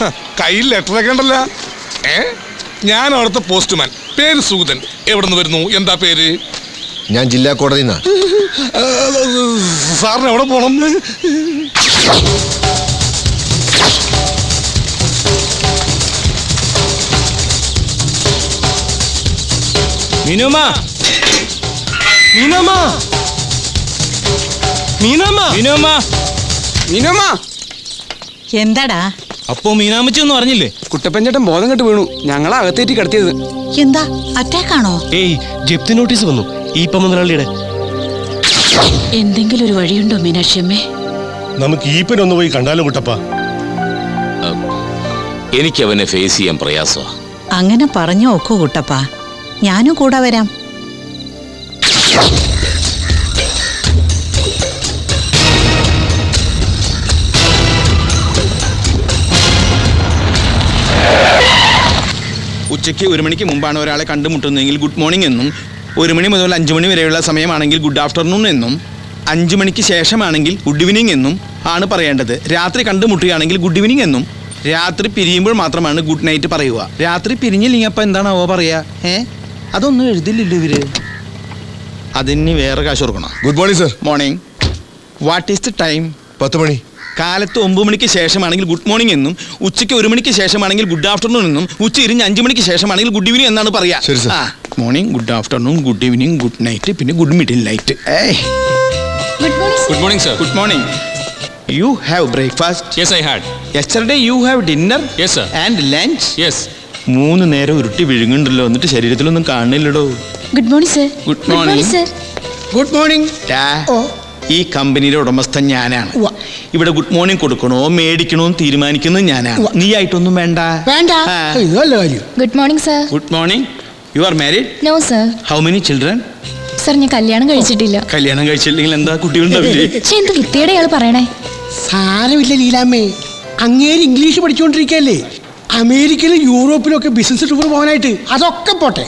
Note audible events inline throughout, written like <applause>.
Letter ലെറ്ററൊക്കെ ഉണ്ടല്ലോ. ഏ? ഞാൻ അവിടുത്തെ പോസ്റ്റ്മാൻ പേര് സുഗതൻ. എവിടെ നിന്ന് വരുന്നു? എന്താ പേര്? ഞാൻ ജില്ലാ കോടതി സാറിന് എവിടെ പോണം? മീനമ്മ മീനമ്മ മീനമ്മ മീനമ്മ എന്താടാ? അപ്പോ മീനാമച്ചി ഒന്നും അറിഞ്ഞില്ലേ? കുട്ടപ്പൻചേട്ടൻ ബോധം കെട്ട് വീണു. ഞങ്ങളെ അകത്തേറ്റി കിടത്തിയത്. എന്താ? അറ്റാക്ക് ആണോ ഏയ് ജപ്തി നോട്ടീസ് വന്നു. ഈ മുതലാളിയുടെ. എന്തെങ്കിലും ഒരു വഴിയുണ്ടോ മീനാക്ഷിയമ്മേ? നമുക്ക് ഈപ്പനൊന്ന് പോയി കണ്ടാലോ കുട്ടപ്പ? എനിക്ക് അവനെ ഫേസ് ചെയ്യാൻ പ്രയാസമാ. അങ്ങനെ പറഞ്ഞു നോക്കൂ കുട്ടപ്പ. ഞാനും കൂടെ വരാം. ഉച്ചയ്ക്ക് ഒരു മണിക്ക് മുമ്പാണ് ഒരാളെ കണ്ടുമുട്ടുന്നതെങ്കിൽ ഗുഡ് മോർണിംഗ് എന്നും ഒരു മണി മുതൽ അഞ്ച് മണി വരെയുള്ള സമയമാണെങ്കിൽ ഗുഡ് ആഫ്റ്റർനൂൺ എന്നും അഞ്ച് മണിക്ക് ശേഷമാണെങ്കിൽ ഗുഡ് ഈവനിങ് എന്നും ആണ് പറയേണ്ടത്. രാത്രി കണ്ടുമുട്ടുകയാണെങ്കിൽ ഗുഡ് ഈവനിങ് എന്നും. രാത്രി പിരിയുമ്പോൾ മാത്രമാണ് ഗുഡ് നൈറ്റ് പറയുക. രാത്രി പിരിഞ്ഞില്ലെങ്കിൽ അപ്പം എന്താണാവോ പറയുക? ഏ അതൊന്നും എഴുതില്ലല്ലോ ഇവർ. അതിന് വേറെ കാശ് കൊടുക്കണം? Good morning sir. Morning. What is the time? പത്ത് മണി. കാലത്ത് ഒമ്പത് മണിക്ക് ശേഷമാണെങ്കിൽ ഗുഡ് മോർണിംഗ് എന്നും ഉച്ചയ്ക്ക് ഒരു മണിക്ക് ശേഷമാണെങ്കിൽ ഗുഡ് ആഫ്റ്റർനൂൺ എന്നും ഉച്ച ഇരിഞ്ഞ് അഞ്ച് മണിക്ക് ശേഷമാണെങ്കിൽ ഗുഡ് ഈവനിങ് എന്നാണ് പറയാ. ശരി, sir. Morning good afternoon good evening good night പിന്നെ good middle night. Good morning sir. Good morning you have breakfast yes I had yesterday you have dinner Yes, sir. And lunch yes മൂന്ന് നേരം ഉരുട്ടി വിഴുങ്ങുണ്ടല്ലോ എന്നിട്ട് ശരീരത്തിലൊന്നും കാണില്ലടോ good morning sir. Good morning sir. Good morning ഈ കമ്പനിയുടെ ഉടമസ്ഥൻ ഞാനാണ്. ഇവിടെ ഗുഡ് മോർണിംഗ് കൊടുക്കണോ മേടിക്കണോ എന്ന് തീരുമാനിക്കുന്നത് ഞാനാണ്. നീ ആയിട്ടൊന്നും വേണ്ട. വേണ്ട. ആ. ഇതല്ല കാര്യം. Good morning sir good morning you are married no sir how many children sir ഞാൻ കല്യാണം കഴിച്ചിട്ടില്ല. കല്യാണം കഴിച്ചില്ലെങ്കിൽ എന്താ കുട്ടികളുണ്ടാവില്ലേ <laughs> പക്ഷെ എന്ത് വൃത്തിയുടെ ആൾ പറയണേ? സാരമില്ല ലീലാമ്മേ. അങ്ങേര് ഇംഗ്ലീഷ് പഠിച്ചുകൊണ്ടിരിക്കല്ലേ അമേരിക്കയിലും യൂറോപ്പിലും ഒക്കെ ബിസിനസ് ടൂർ പോകാനായിട്ട് അതൊക്കെ പോട്ടെ.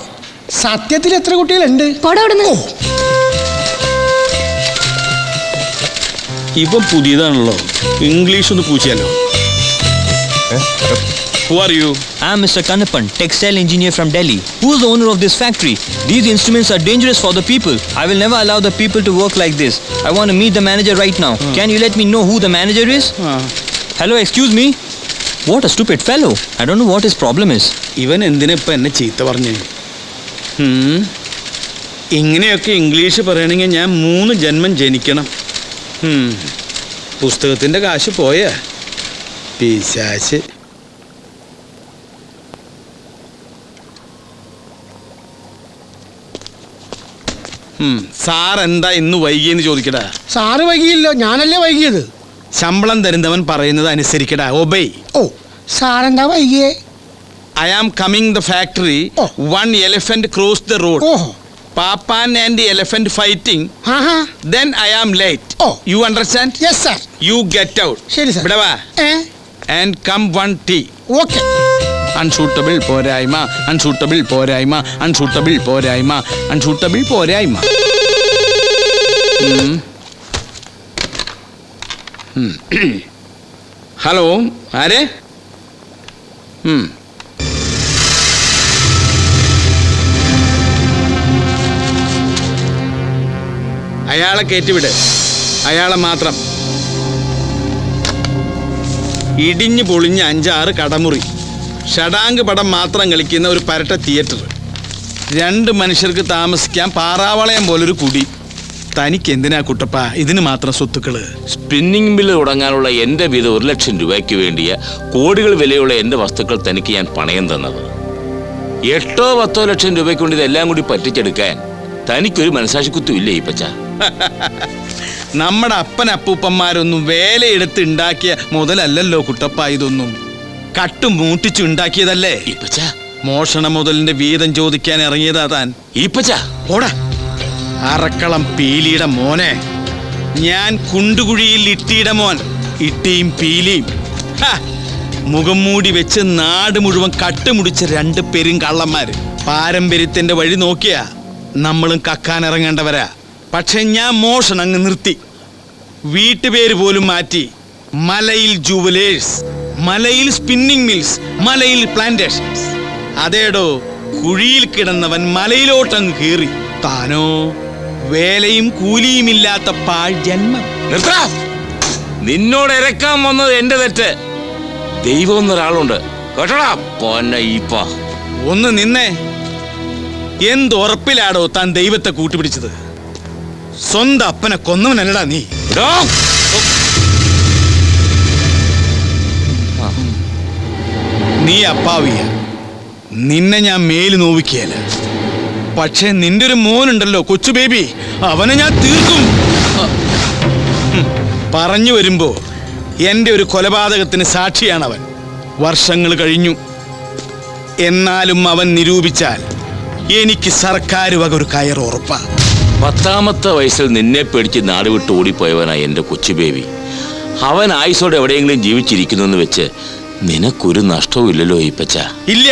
സത്യത്തിൽ എത്ര കുട്ടികളുണ്ട്? പോടാ ഇവൻ പുതിയതാണല്ലോ ഇംഗ്ലീഷ് ഒന്ന് പൂച്ചിയാലോ who are you I'm Mr. Kanappan, textile engineer from Delhi. Who is the owner of this factory? These instruments are dangerous for the people. I will never allow the people to work like this. I want to meet the manager right now. Hmm. Can you let me know who the manager is? Hmm. Hello, excuse me? What a stupid fellow. I don't know what his problem is. ഇവൻ എന്തിനാ ഇപ്പം എന്നെ ചീത്ത പറഞ്ഞേ ഇങ്ങനെയൊക്കെ English പറയണമെങ്കിൽ ഞാൻ മൂന്ന് ജന്മം ജനിക്കണം ഉം. പുസ്തകത്തിന്റെ കാശ് പോയ. പിശാശ്. സാർ എന്താ ഇന്ന് വൈകിയെന്ന് ചോദിക്കടാ? സാറ് വൈകിയില്ലോ ഞാനല്ലേ വൈകിയത്. ശമ്പളം തരുന്നവൻ പറയുന്നത് അനുസരിക്കടാ ഒബൈ. ഓ സാറെന്താ വൈകിയേ? I am coming the factory one elephant cross the road. ഓഹോ. And the elephant fighting. ആഹാ Then I am late. Oh. You understand? Yes sir You get out. ശരി സാർ ഇവിടെ വാ. And come one tea. Okay Unsuitable പോരായ്മ unshootable പോരായ്മ unshootable പോരായ്മ unshootable പോരായ്മ hello ആരെ അയാളെ കയറ്റിവിട് അയാളെ മാത്രം. ഇടിഞ്ഞു പൊളിഞ്ഞ് അഞ്ചാറ് കടമുറി. ഷടാങ്ക് പടം മാത്രം കളിക്കുന്ന ഒരു പരട്ട തിയേറ്റർ. രണ്ട് മനുഷ്യർക്ക് താമസിക്കാൻ പാറാവളയം പോലൊരു കുടി. തനിക്ക് എന്തിനാ കുട്ടപ്പ? ഇതിന് മാത്രം സ്വത്തുക്കൾ. സ്പിന്നിംഗ് മില്ല് തുടങ്ങാനുള്ള എന്റെ വീതം ഒരു ലക്ഷം രൂപയ്ക്ക് വേണ്ടിയ കോടികൾ വിലയുള്ള എന്റെ വസ്തുക്കൾ തനിക്ക് ഞാൻ പണയം തന്നത്. എട്ടോ പത്തോ ലക്ഷം രൂപയ്ക്ക് കൊണ്ട് ഇതെല്ലാം കൂടി പറ്റിച്ചെടുക്കാൻ തനിക്കൊരു മനസാക്ഷിക്കുത്തും ഈ ഈപ്പച്ച <laughs> നമ്മുടെ അപ്പൻ അപ്പൂപ്പന്മാരൊന്നും വേലയെടുത്ത് ഉണ്ടാക്കിയ മുതലല്ലല്ലോ കുട്ടപ്പ ഇതൊന്നും കട്ടും മൂട്ടിച്ചു ഉണ്ടാക്കിയതല്ലേ? മോഷണ മുതലിന്റെ വീതം ചോദിക്കാൻ ഇറങ്ങിയതാ താൻ. ഇപ്പച്ച ഓടാ അറക്കളം പീലിയുടെ മോനെ. ഞാൻ കുണ്ടുകുഴിയിൽ ഇട്ടിയുടെ മോൻ. ഇട്ടിയും പീലിയും. മുഖം മൂടി വെച്ച് നാട് മുഴുവൻ കട്ടുമുടിച്ച രണ്ട് പേരും കള്ളന്മാര്. പാരമ്പര്യത്തിന്റെ വഴി നോക്കിയാ നമ്മളും കക്കാൻ ഇറങ്ങേണ്ടവരാ. പക്ഷെ ഞാൻ മോഷണം അങ്ങ് നിർത്തി. വീട്ടുപേര് പോലും മാറ്റി. Malayil jewellers Malayil spinning mills Malayil plantations. അതേടോ കുഴിയിൽ കിടന്നവൻ മലയിലോട്ടങ്ങ് കയറി. താനോ വേലയും കൂലിയുമില്ലാത്ത പാഴ് ജന്മം. നിന്നോട് ഇരക്കാൻ വന്നത് എന്റെ തെറ്റ്. ദൈവം എന്നൊരാളുണ്ട്. ഒന്ന് നിന്നെ. എന്തുറപ്പിലാടോ താൻ ദൈവത്തെ കൂട്ടുപിടിച്ചത്? സ്വന്തം അപ്പനെ കൊന്നവനല്ലടാ നീ. നീ അപ്പാവിയ. നിന്നെ ഞാൻ മേൽ നോവിക്കുകയല്ല. പക്ഷേ നിന്റെ ഒരു മോനുണ്ടല്ലോ കൊച്ചു ബേബി. അവനെ ഞാൻ തീർക്കും. പറഞ്ഞു വരുമ്പോ എന്റെ ഒരു കൊലപാതകത്തിന് അവൻ വർഷങ്ങൾ കഴിഞ്ഞു. എന്നാലും അവൻ നിരൂപിച്ചാൽ എനിക്ക് സർക്കാർ വക ഒരു കയർ ഉറപ്പാ. പത്താമത്തെ വയസ്സിൽ നിന്നെ പേടിച്ച് നാട് വിട്ട് ഓടിപ്പോയവനാ എന്റെ കൊച്ചു ബേബി. അവൻ ആയുസോടെ എവിടെയെങ്കിലും ജീവിച്ചിരിക്കുന്നു എന്ന് വെച്ച് നിനക്കൊരു നഷ്ടവും ഇല്ലല്ലോ ഈപ്പച്ച. ഇല്ല.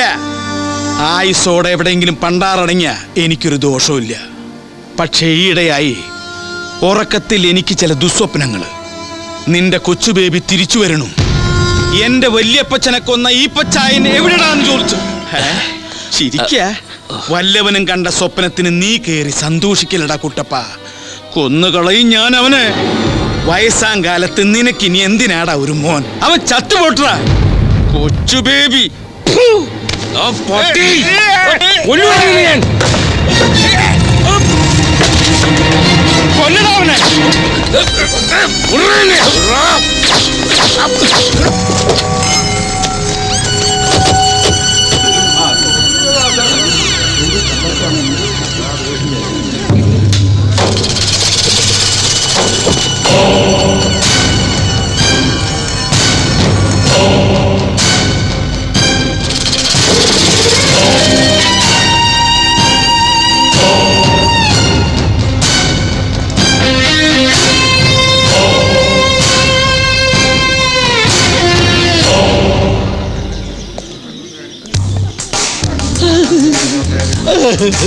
ആയുസോടെ എവിടെയെങ്കിലും പണ്ടാറടങ്ങിയ എനിക്കൊരു ദോഷവുമില്ല പക്ഷേ ഈയിടെയായി ഉറക്കത്തിൽ എനിക്ക് ചില ദുസ്വപ്നങ്ങൾ. നിന്റെ കൊച്ചു ബേബി തിരിച്ചു വരണു. എന്റെ വല്യപ്പച്ചനെ കൊന്ന ഈ പച്ചായൻ എവിടെടാന്ന് ചോദിച്ചു ഹേ? വല്ലവനും കണ്ട സ്വപ്നത്തിന് നീ കേറി സന്തോഷിക്കലടാ കുട്ടപ്പ. കൊന്നുകളയും ഞാൻ അവനെ വയസ്സാം കാലത്ത് നിനക്ക് ഇനി എന്തിനാടാ ഒരു മോൻ? അവൻ ചത്തുപോട്ടാ കൊച്ചു ബേബി. Ура! ആ പട്ടി!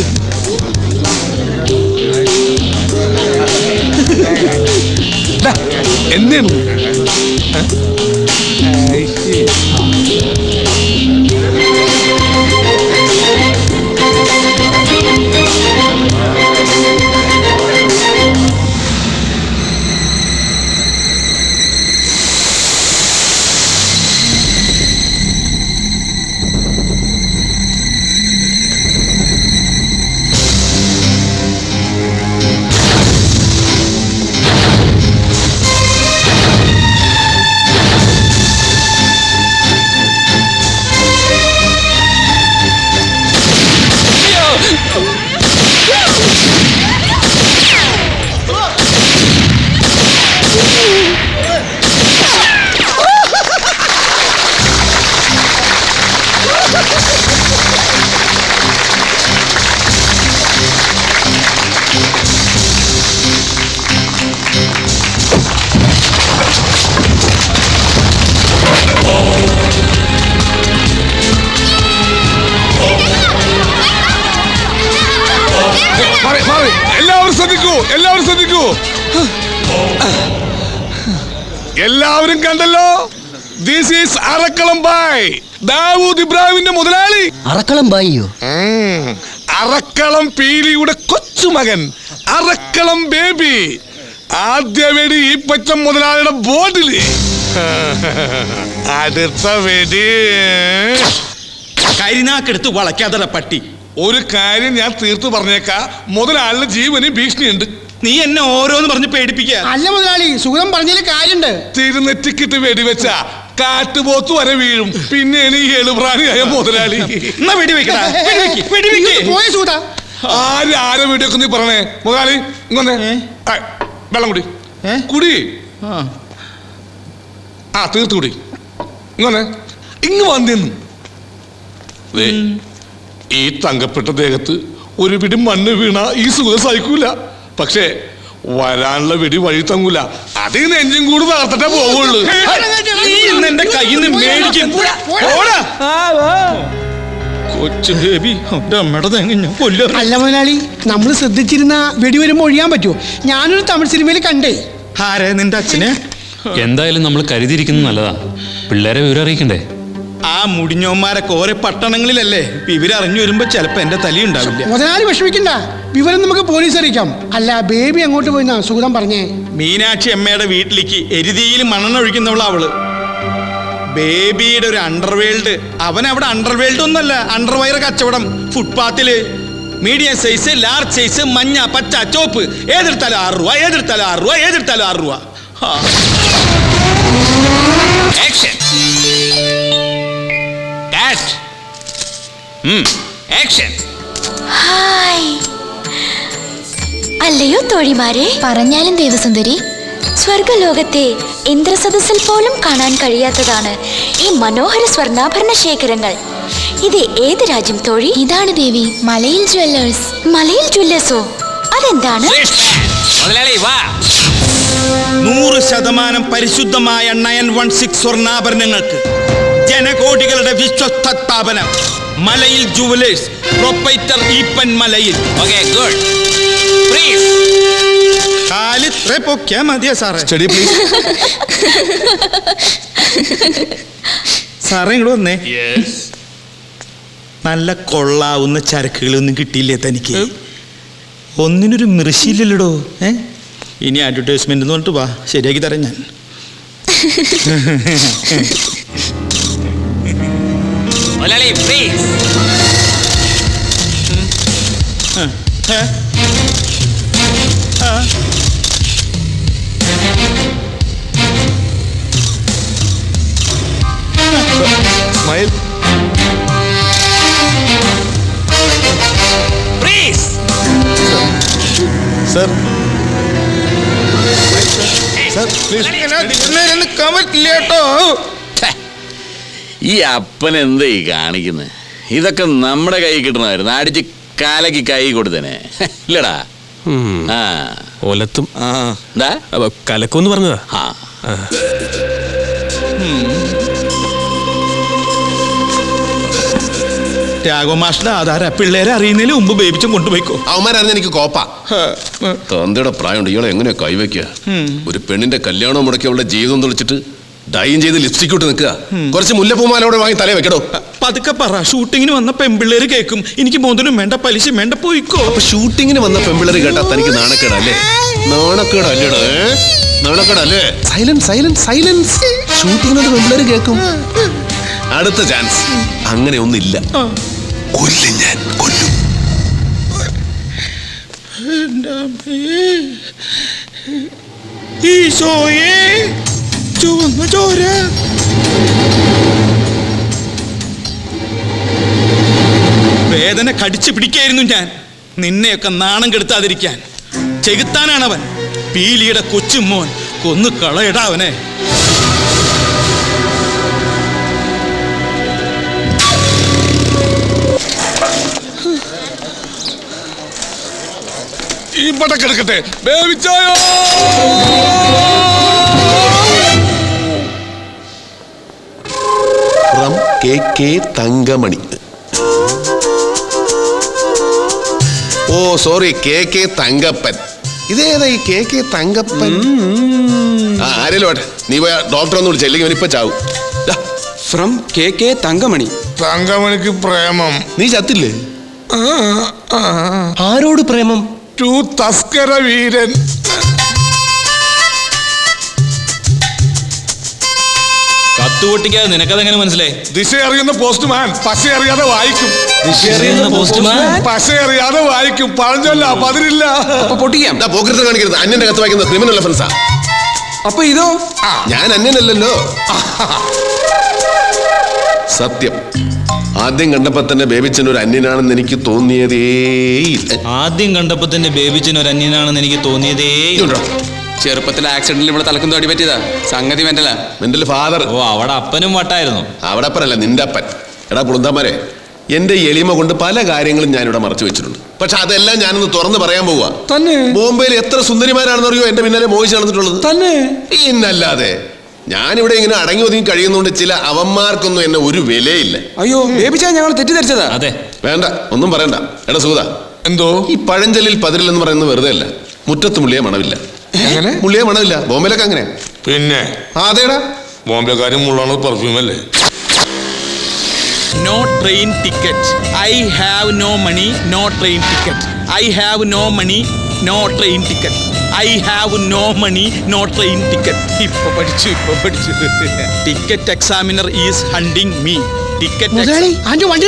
കണ്ടല്ലോ ദിസ് ഈസ് അറക്കളം ബായ് ദാവൂദ് ഇബ്രാഹിമിന്റെ മുതലാളി. അറക്കളം ബായിയോ. അറക്കളം പീലിയുടെ കൊച്ചുമകൻ അറക്കളം ബേബി. ആദ്യ വെടി ഈ പച്ചം മുതലാളിയുടെ ബോട്ടിൽ അടുത്ത വെടി. കരിനാക്കെടുത്ത് വളയ്ക്കാതട പട്ടി. ഒരു കാര്യം ഞാൻ തീർത്തു പറഞ്ഞേക്കാ. മുതലാളിന് ജീവന് ഭീഷണിയുണ്ട്. നീ എന്നെ ഓരോന്ന് പറഞ്ഞ് പേടിപ്പിക്കുക അല്ല മുതലാളി സുഖം പറഞ്ഞതിൽ കാര്യണ്ട്. തിരുനെറ്റിക്കിട്ട് വെടിവെച്ച കാട്ടുപോത്ത് വരെ വീഴും. പിന്നെ എനിക്ക് എളുപ്രാണിയായ മുതലാളി. എന്നാ വെടിവെക്കടാ? വെടിവെക്ക്, വെടിവെക്ക്. പോയ സൂത നീ പറഞ്ഞേ? മുതലാളി ഇങ്ങനെ വെള്ളം കുടി? കുടി. ആ. തീർത്തു കുടി. ഇങ്ങനെ ഇങ്ങ് വന്നിരുന്നു ഈ തങ്കപ്പെട്ട ദേഹത്ത് ഒരു പിടി മണ്ണ് വീണ ഈ സുഖം സഹിക്കൂല. പക്ഷേ വരാനുള്ള വെടി വഴി തങ്ങൂല. അതിൽ നിന്ന് എഞ്ചിൻ കൂട് തകർത്തിട്ടേ പോകുള്ളൂ നീ ഇന്ന് എന്റെ കയ്യിൽ നിന്ന് മേടിക്കും. പോടാ. കൊച്ചു ബേബി അല്ല മുതലാളി നമ്മൾ ശ്രദ്ധിച്ചിരുന്ന വെടി വരുമ്പോൾ ഒഴിയാൻ പറ്റുമോ ഞാനൊരു തമിഴ് സിനിമയിൽ കണ്ടേ. ആരെ നിന്റെ അച്ഛനെ? എന്തായാലും നമ്മൾ കരുതിയിരിക്കുന്നത് നല്ലതാ. പിള്ളേരെ വിവരം അറിയിക്കണ്ടേ? ആ മുടിഞ്ഞോന്മാരൊക്കെ ഓരോ പട്ടണങ്ങളിലല്ലേ? ഇവരറിഞ്ഞു വരുമ്പോ ചിലപ്പോ എന്റെ തലയുണ്ടാവില്ല മുതലാളി വിഷമിക്കണ്ട. വിവരം നമുക്ക് പോലീസ് അറിയിക്കാം. അല്ല ബേബി അങ്ങോട്ട് പോയി സുഗതം പറഞ്ഞേ. മീനാക്ഷി അമ്മയുടെ വീട്ടിലേക്ക് എരുതിയിൽ മണ്ണെണ്ണ ഒഴിക്കുന്നവള അവൾ. ബേബിയുടെ ഒരു അണ്ടർവേൾഡ് അവൻ അവിടെ അണ്ടർവേൾഡ് ഒന്നല്ല അണ്ടർവയർ കച്ചവടം. ഫുട്പാത്തിൽ മീഡിയം സൈസ് ലാർജ് സൈസ് മഞ്ഞ പച്ച ചോപ്പ് ഏതെടുത്താലും ആറ് രൂപ ഏതെടുത്താലും ആറ് രൂപ ഏതെടുത്താലും ആറ് രൂപ. ആക്ഷൻ കാറ്റ് ആക്ഷൻ ഹായ് അല്ലയോ തോഴിമാരെ? പറഞ്ഞാലും ദേവസുന്ദരി സ്വർഗലോകത്തെ ഇന്ദ്രസദസ്സിൽ പോലും കാണാൻ കഴിയാത്തതാണ് ഈ മനോഹര സ്വർണാഭരണ ശേഖരങ്ങൾ. ഇത് ഏത് രാജ്യം തോഴി? ഇതാണ് ദേവി മലയിൽ ജ്വല്ലേഴ്സ്. മലയിൽ ജ്വല്ലേഴ്സോ? അതെന്താണ്? നൂറ് ശതമാനം പരിശുദ്ധമായ നയൻ വൺ സിക്സ് സ്വർണാഭരണങ്ങൾക്ക് ജനകോടികളുടെ വിശ്വസ്ത സ്ഥാപനം മലയിൽ ജുവലേഴ്സ് പ്രൊപ്പൈറ്റർ ഈപ്പൻ മലയിൽ. ഓക്കെ ഗുഡ് പ്ലീസ് കാലിത്ര ഇത്ര പൊക്കിയാ മതിയാ സാറേ? സ്റ്റഡി പ്ലീസ് സാറേ ഇങ്ങോട്ട് വന്നേ. നല്ല കൊള്ളാവുന്ന ചരക്കുകളൊന്നും കിട്ടിയില്ലേ തനിക്ക്? ഒന്നിനൊരു മിർശില്ലല്ലോ ഏ? ഇനി അഡ്വർടൈസ്മെന്റ് എന്ന് പറഞ്ഞിട്ട് വാ. ശരിയാക്കി തരാം ഞാൻ. <laughs> മുതലാളി പ്ലീസ് ഏ? ആ. Smile please sir sir please ഇതിനകത്ത് നേരെ നിൽക്കാൻ പറ്റില്ല കേട്ടോ ഈ അപ്പൻ എന്താ ഈ കാണിക്കുന്നത് ഇതൊക്കെ നമ്മുടെ കൈ കിട്ടണമായിരുന്നു അടിച്ച് കാലക്ക് കൈ കൊടുത്തേനെ. <laughs> ഇല്ലടാ. ആ. ഒലത്തും. കലക്കൊന്ന് പറഞ്ഞതാ? ആ. രാഘവമാഷ്ട ആധാര പിള്ളേരെ അറിയുന്നതിന് മുമ്പ് ബേബിച്ചും കൊണ്ടുപോയിക്കോ. അവന്മാരായിരുന്നു എനിക്ക് കോപ്പ. തന്തയുടെ പ്രായമുണ്ട് ഇയാളെ എങ്ങനെയാ കൈവയ്ക്കുക? ഒരു പെണ്ണിന്റെ കല്യാണം മുടക്കി അവളുടെ ജീവിതം തെളിച്ചിട്ട് ഡൈൻ ചെയ്ത് ലിപ്സ്റ്റിക് ഇട്ട് നിൽക്കുക. കുറച്ച് മുല്ലപ്പൂമാലോടെ വാങ്ങി തലേ വെക്കടോ. പതുക്കെ പറ ഷൂട്ടിങ്ങിന് വന്ന പെമ്പിള്ളേര് കേൾക്കും എനിക്ക് മോതിരം വേണ്ട പലിശ വേണ്ട പോയിക്കോ. അപ്പൊ ഷൂട്ടിങ്ങിന് വന്ന പെമ്പിള്ളേര് കേട്ടാ തനിക്ക് നാണക്കേടല്ലേ? നാണക്കേടല്ലേടോ നാണക്കേടല്ലേ? Silence silence silence. ഷൂട്ടിങ്ങിനോട് പെമ്പിള്ളേര് കേൾക്കും അടുത്ത ചാൻസ്. അങ്ങനെ ഒന്നില്ല കൊല്ലും ഞാൻ കൊല്ലും. ഈശോയേ. ചുവന്ന ചോര. വേദന കടിച്ചു പിടിക്കായിരുന്നു ഞാൻ. നിന്നെയൊക്കെ നാണം കെടുത്താതിരിക്കാൻ. ചെകുത്താനാണവൻ. പീലിയുടെ കൊച്ചുമോൻ കൊന്നു കളയടാ അവനെ. ഇവിടെ കിടക്കട്ടെ. ബേബിച്ചായോ from K K Thankamani. Oh sorry K K Thankappan. ഇതേതാ ഈ കെ കെ തങ്കപ്പൻ? ആ ആരെങ്കിലും ആട്ടെ നീ പോയ ഡോക്ടറെ ഒന്ന് വിളിച്ച അല്ലെങ്കിൽ ഇപ്പൊ ചാവും. From K K Thankamani. തങ്കമണിക്ക് പ്രേമം. നീ ചത്തില്ലേ? ആരോട് പ്രേമം? ടു തസ്കര വീരൻ. കത്തുപൊട്ടിക്കാതെ നിനക്കതെങ്ങനെ മനസ്സിലായി? ദിശ അറിയുന്ന പോസ്റ്റ്മാൻ പശ അറിയാതെ വായിക്കും. പോസ്റ്റ്മാൻ പശ അറിയാതെ വായിക്കും. പഴഞ്ചൊല്ല പതിരില്ല. അപ്പൊ പൊട്ടിക്കാം. എന്താ പോക്കറ്റ് കാണിക്കരുത് അന്യന്റെ കത്ത് വായിക്കുന്ന ക്രിമിനൽ ഒഫൻസാ അപ്പൊ ഇതോ? ഞാൻ അന്യനല്ലല്ലോ. സത്യം. ആദ്യം കണ്ടപ്പോ തന്നെ ബേബിച്ചൻ ഒരു അന്യനാണെന്ന് എനിക്ക് തോന്നിയതേയില്ല. ആദ്യം കണ്ടപ്പോ തന്നെ ബേബിച്ചൻ ഒരു അന്യനാണെന്ന് എനിക്ക് തോന്നിയതേ ഇതുണ്ടോ? ചെറുപ്പത്തിൽ ആക്സിഡന്റിൽ ഇവിടെ തലക്കും തോടി പറ്റിയതാ. സംഗതി മെന്റല. Mental father. ഓ അവിടെ അപ്പനും വട്ടായിരുന്നു. അവിടെ അപ്പനല്ല നിന്റെ അപ്പൻ. എടാ കുളുന്തമാരെ എന്റെ എളിമ കൊണ്ട് പല കാര്യങ്ങളും ഞാൻ ഇവിടെ മറച്ചു വെച്ചിട്ടുണ്ട്. പക്ഷെ അതെല്ലാം ഞാനൊന്ന് തുറന്ന് പറയാൻ പോവാ. തന്നെ. ബോംബെയിൽ എത്ര സുന്ദരിമാരാണെന്ന് അറിയോ എന്റെ പിന്നാലെ മോഹിച്ച് നടന്നിട്ടുള്ളത്? തന്നെ. ഇന്നല്ലാതെ ഞാനിവിടെ ഇങ്ങനെ അടങ്ങി ഒതുങ്ങി കഴിയുന്നതുകൊണ്ട് ചില അവന്മാർക്കൊന്നും എന്നെ ഒരു വിലയില്ല. അയ്യോ ബേബിച്ചാ ഞങ്ങൾ തെറ്റിദ്ധരിച്ചതാ. അതെ. വേണ്ട ഒന്നും പറയണ്ട. എടാ സുഹൃത എന്തോ? ഈ പഴഞ്ചലിൽ പതിരില്ലെന്ന് പറയുന്നത് വെറുതെ അല്ല. മുറ്റത്തുമുള്ളിയ മണവില്ല എങ്ങനെ? പുള്ളിയെ മണമില്ല. ബോംബെയിലൊക്കെ അങ്ങനെ. പിന്നെ? അതേടാ. ബോംബെക്കാരും മുള്ളാണ് പെർഫ്യൂം അല്ലേ? No train ticket I have no money no train ticket I have no money no train ticket I have no money no train ticket ഇപ്പൊ പഠിച്ചു ഇപ്പൊ പഠിച്ചു. Ticket examiner is hunting me ticket വണ്ടി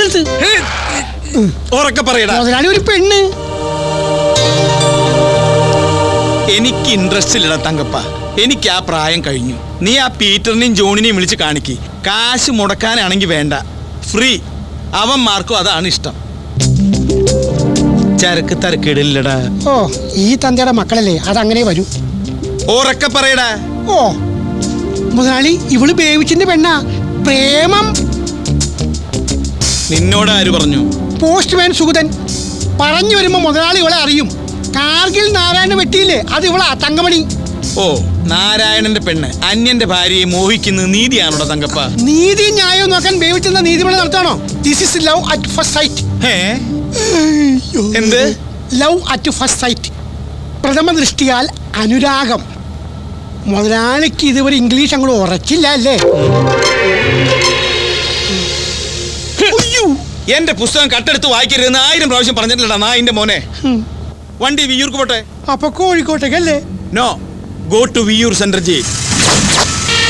ഉറക്കെ പറയടാ. ഒരു പെണ്ണ്. എനിക്ക് ഇൻട്രസ്റ്റ് ഇല്ലടാ തങ്കപ്പ. എനിക്ക് ആ പ്രായം കഴിഞ്ഞു. നീ ആ പീറ്ററിനെയും ജോണിനെയും വിളിച്ച് കാണിക്ക്. കാശ് മുടക്കാനാണെങ്കിൽ വേണ്ട. ഫ്രീ അവന്മാർക്കും അതാണ് ഇഷ്ടം. ചരക്ക് തരക്കിടില്ലടാ. ഓ ഈ തന്തയുടെ മക്കളല്ലേ? അതങ്ങനെ വരൂ. ഓറൊക്കെ പറയടാ. ഓ മുതലാളി ഇവൾ ബേവിച്ചിന്റെ പെണ്ണാ. പ്രേമം. നിന്നോട് ആര് പറഞ്ഞു? പോസ്റ്റ്മാൻ സുഗതൻ. പറഞ്ഞു വരുമ്പോ മുതലാളി ഇവളെ അറിയും. കാർഗിൽ നാരായണ വെട്ടിയില്ലേ? അത് ഇവളാ തങ്കമണി. ഓ നാരായണന്റെ പെണ്ണ്. അന്യന്റെ ഭാര്യയെ മോഹിക്കുന്നത് നീതിയാണോ തങ്കപ്പ? നീതി ന്യായം നോക്കാൻ ബേവിച്ചെന്ന നീതിമണി നടത്താണോ? This is love at first sight എന്ത്? ലവ് അറ്റ് ഫസ്റ്റ് സൈറ്റ് പ്രഥമ ദൃഷ്ടിയാൽ അനുരാഗം. മുതലാളിക്ക് ഇതുവരെ ഇംഗ്ലീഷ് അങ്ങോട്ട് ഉറച്ചില്ല അല്ലേ. എന്റെ പുസ്തകം കട്ടെടുത്ത് വായിക്കരുതെന്ന് ആയിരം പ്രാവശ്യം പറഞ്ഞിട്ടില്ലടാ എന്റെ മോനെ. വണ്ടി വിയൂർക്ക് പോട്ടെ? അപ്പൊ കോഴിക്കോട്ടേക്കല്ലേ? No go to Viyyur central jail